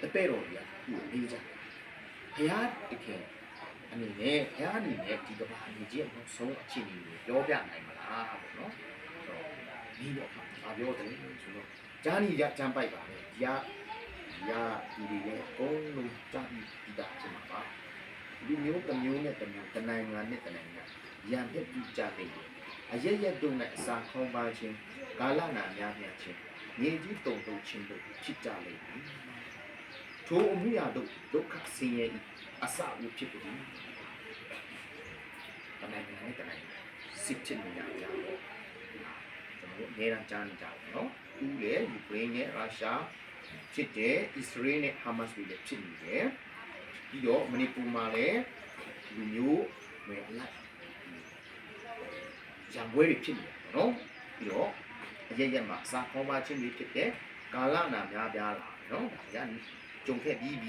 တပည့်တော်တွေကသူ့ကိုမေးကြတယ်ဘုရားတခင်အနေနဲ့ဘုရားအနေနဲ့ဒီကဘာအနေကြီးအနောက်ဆုံးအခြေအနေကိုပြောပြနိုင်မလားပေါ့နော်ဆိုတော့ဒီတော့ငါပြောတယ်ဆိုတော့ဂျာနီကဂျမ်းပိုက်ပါပဲဒီကဒီကဒီတွေလည်းအကုန်လုံးကြားပြီးဒီတာဖြစ်မှာပါဒီမျိုးတစ်မျိုးနဲ့တစ်မျိုးတစ်နိုင်ငံနဲ့တစ်နိုင်ငံရံပြတ်ပြီးကြနေတယ်အရရက်တုံနဲ့အစာခေါင်းပါခြင်းဂါလနာများများခြင်းငြိမ်ကြီးတုံတုံခြင်းတို့ဖြစ်ကြလိမ့်မယ် ထိုအမှုရာတို့ဒုက္ခဆင်းရဲ၏အစအဦးဖြစ်ပြီးတနိုင်ငံနဲ့တနိုင်ငံစစ်ချင်နေကြကြတော့ကျွန်တော်တို့အများအားကြားနေကြတယ်နော်ဦးလေယူကရိန်းနဲ့ရုရှားဖြစ်တယ်အစ္စရေးနဲ့ဟာမတ်စ်တွေလည်းဖြစ်နေတယ်ပြီးတော့မဏိပူမှာလည်းလူမျိုးဝယ်အလိုက်ရံပွဲတွေဖြစ်နေတယ်နော်ပြီးတော့အရရက်မှာအစာခေါင်းပါခြင်းတွေဖြစ်တဲ့ကာလနာများပြားလာတယ်နော်ဒါက ကြုံခဲ့ပြီးပြီ